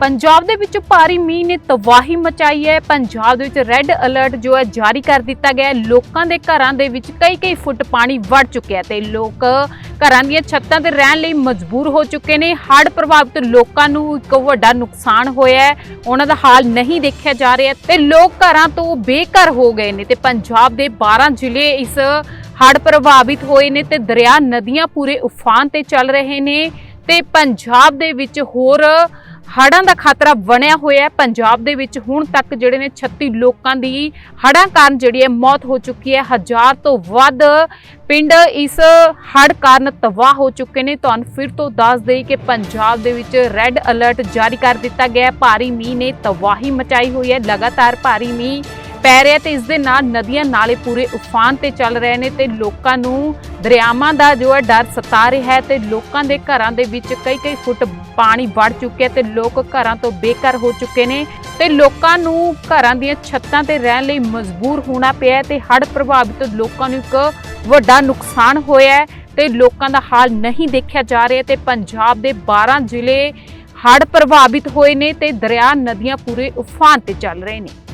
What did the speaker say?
ਪੰਜਾਬ ਦੇ ਵਿੱਚ ਭਾਰੀ ਮੀਂਹ ਨੇ ਤਬਾਹੀ ਮਚਾਈ ਹੈ। ਪੰਜਾਬ ਦੇ ਵਿੱਚ ਰੈੱਡ ਅਲਰਟ ਜੋ ਹੈ ਜਾਰੀ ਕਰ ਦਿੱਤਾ ਗਿਆ ਹੈ। ਲੋਕਾਂ ਦੇ ਘਰਾਂ ਦੇ ਵਿੱਚ ਕਈ ਕਈ ਫੁੱਟ ਪਾਣੀ ਵੜ ਚੁੱਕਿਆ ਹੈ ਤੇ ਲੋਕ ਘਰਾਂ ਦੀਆਂ ਛੱਤਾਂ ਤੇ ਰਹਿਣ ਲਈ ਮਜਬੂਰ ਹੋ ਚੁੱਕੇ ਨੇ। ਹੜ੍ਹ ਪ੍ਰਭਾਵਿਤ ਲੋਕਾਂ ਨੂੰ ਇੱਕ ਵੱਡਾ ਨੁਕਸਾਨ ਹੋਇਆ ਹੈ। ਉਹਨਾਂ ਦਾ ਹਾਲ ਨਹੀਂ ਦੇਖਿਆ ਜਾ ਰਿਹਾ ਤੇ ਲੋਕ ਘਰਾਂ ਤੋਂ ਬੇਘਰ ਹੋ ਗਏ ਨੇ ਤੇ ਪੰਜਾਬ ਦੇ 12 ਜ਼ਿਲ੍ਹੇ ਇਸ ਹੜ੍ਹ ਪ੍ਰਭਾਵਿਤ ਹੋਏ ਨੇ ਤੇ ਦਰਿਆ ਨਦੀਆਂ ਪੂਰੇ ਉਫਾਨ ਤੇ ਚੱਲ ਰਹੇ ਨੇ ਤੇ ਪੰਜਾਬ ਦੇ ਵਿੱਚ ਹੋਰ ਹੜ੍ਹਾਂ ਦਾ ਖਤਰਾ ਬਣਿਆ ਹੋਇਆ ਹੈ। ਪੰਜਾਬ ਦੇ ਵਿੱਚ ਹੁਣ ਤੱਕ ਜਿਹੜੇ ਨੇ 36 ਲੋਕਾਂ ਦੀ ਹੜ੍ਹਾਂ ਕਾਰਨ ਜਿਹੜੀ ਹੈ ਮੌਤ ਹੋ ਚੁੱਕੀ ਹੈ। ਹਜ਼ਾਰ ਤੋਂ ਵੱਧ ਪਿੰਡ ਇਸ ਹੜ੍ਹ ਕਾਰਨ ਤਬਾਹ ਹੋ ਚੁੱਕੇ ਨੇ। ਤੁਹਾਨੂੰ ਫਿਰ ਤੋਂ ਦੱਸ ਦੇਈ ਕਿ ਪੰਜਾਬ ਦੇ ਵਿੱਚ ਰੈੱਡ ਅਲਰਟ ਜਾਰੀ ਕਰ ਦਿੱਤਾ ਗਿਆ ਹੈ। ਭਾਰੀ ਮੀਂਹ ਨੇ ਤਬਾਹੀ ਮਚਾਈ ਹੋਈ ਹੈ। ਲਗਾਤਾਰ ਭਾਰੀ ਮੀਂਹ ਪੈ ਰਿਹਾ ਤੇ ਇਸ ਦੇ ਨਾਲ ਨਦੀਆਂ ਨਾਲੇ ਪੂਰੇ ਉਫਾਨ ਤੇ ਚੱਲ ਰਹੇ ਨੇ ਤੇ ਲੋਕਾਂ ਨੂੰ ਦਰਿਆਵਾਂ ਦਾ ਜੋ ਹੈ ਡਰ ਸਤਾ ਰਿਹਾ ਹੈ ਤੇ ਲੋਕਾਂ ਦੇ ਘਰਾਂ ਦੇ ਵਿੱਚ ਕਈ ਕਈ ਫੁੱਟ ਪਾਣੀ ਵੜ ਚੁੱਕਿਆ ਤੇ ਲੋਕ ਘਰਾਂ ਤੋਂ ਬੇਘਰ ਹੋ ਚੁੱਕੇ ਨੇ ਤੇ ਲੋਕਾਂ ਨੂੰ ਘਰਾਂ ਦੀਆਂ ਛੱਤਾਂ ਤੇ ਰਹਿਣ ਲਈ ਮਜਬੂਰ ਹੋਣਾ ਪਿਆ ਹੈ ਤੇ ਹੜ੍ਹ ਪ੍ਰਭਾਵਿਤ ਲੋਕਾਂ ਨੂੰ ਇੱਕ ਵੱਡਾ ਨੁਕਸਾਨ ਹੋਇਆ ਹੈ ਤੇ ਲੋਕਾਂ ਦਾ ਹਾਲ ਨਹੀਂ ਦੇਖਿਆ ਜਾ ਰਿਹਾ ਤੇ ਪੰਜਾਬ ਦੇ 12 ਜ਼ਿਲ੍ਹੇ ਹੜ੍ਹ ਪ੍ਰਭਾਵਿਤ ਹੋਏ ਨੇ ਤੇ ਦਰਿਆ ਨਦੀਆਂ ਪੂਰੇ ਉਫਾਨ ਤੇ ਚੱਲ ਰਹੇ ਨੇ।